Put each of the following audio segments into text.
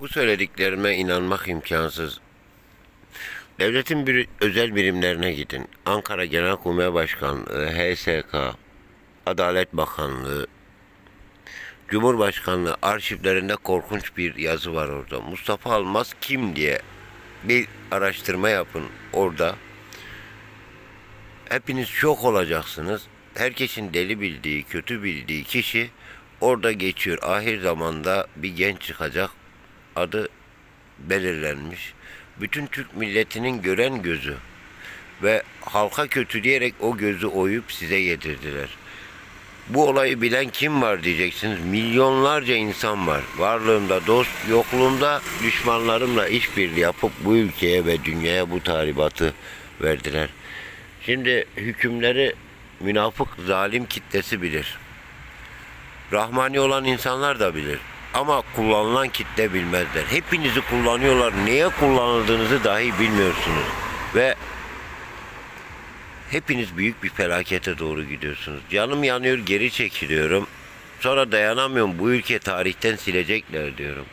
Bu söylediklerime inanmak imkansız. Devletin bir özel birimlerine gidin. Ankara Genelkurmay Başkanlığı, HSK, Adalet Bakanlığı, Cumhurbaşkanlığı arşivlerinde korkunç bir yazı var orada. Mustafa Almaz kim diye bir araştırma yapın orada. Hepiniz şok olacaksınız. Herkesin deli bildiği, kötü bildiği kişi orada geçiyor. Ahir zamanda bir genç çıkacak. Adı belirlenmiş. Bütün Türk milletinin gören gözü ve halka kötü diyerek o gözü oyup size yedirdiler. Bu olayı bilen kim var diyeceksiniz. Milyonlarca insan var. Varlığımda dost, yokluğumda düşmanlarımla işbirliği yapıp bu ülkeye ve dünyaya bu tahribatı verdiler. Şimdi hükümleri münafık zalim kitlesi bilir. Rahmani olan insanlar da bilir. Ama kullanılan kitle bilmezler. Hepinizi kullanıyorlar. Neye kullanıldığınızı dahi bilmiyorsunuz. Ve hepiniz büyük bir felakete doğru gidiyorsunuz. Canım yanıyor, geri çekiliyorum. Sonra dayanamıyorum. Bu ülke tarihten silecekler diyorum.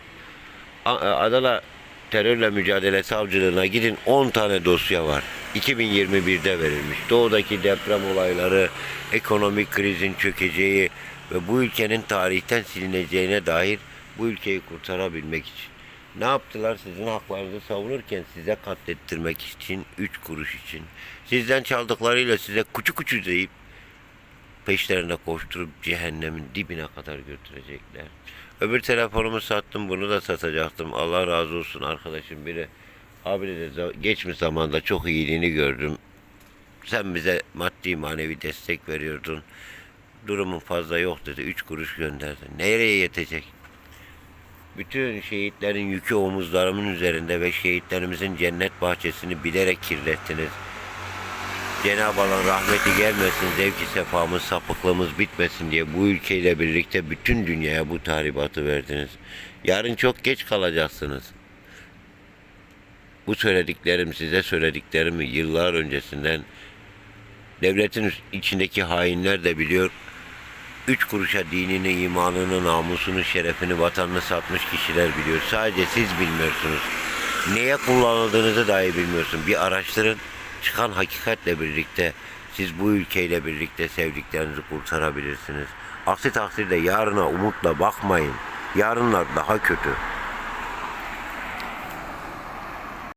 Adana Terörle Mücadele Savcılığına gidin 10 tane dosya var. 2021'de verilmiş. Doğudaki deprem olayları, ekonomik krizin çökeceği ve bu ülkenin tarihten silineceğine dair bu ülkeyi kurtarabilmek için. Ne yaptılar sizin haklarınızı savunurken size katlettirmek için, 3 kuruş için. Sizden çaldıklarıyla size kuçu kuçu deyip peşlerine koşturup cehennemin dibine kadar götürecekler. Öbür telefonumu sattım bunu da satacaktım. Allah razı olsun arkadaşım biri. Abi dedi "za- geçmiş zamanda çok iyiliğini gördüm. Sen bize maddi manevi destek veriyordun. Durumun fazla yok dedi. Üç kuruş gönderdi. Nereye yetecek? Bütün şehitlerin yükü omuzlarımın üzerinde ve şehitlerimizin cennet bahçesini bilerek kirlettiniz. Cenab-ı Allah rahmeti gelmesin, zevki sefamız, sapıklığımız bitmesin diye bu ülkeyle birlikte bütün dünyaya bu tahribatı verdiniz. Yarın çok geç kalacaksınız. Bu söylediklerim, size söylediklerimi yıllar öncesinden devletin içindeki hainler de biliyor. Üç kuruşa dinini, imanını, namusunu, şerefini, vatanını satmış kişiler biliyor. Sadece siz bilmiyorsunuz. Neye kullanıldığınızı dahi bilmiyorsun. Bir araştırın. Çıkan hakikatle birlikte siz bu ülkeyle birlikte sevdiklerinizi kurtarabilirsiniz. Aksi takdirde yarına umutla bakmayın. Yarınlar daha kötü.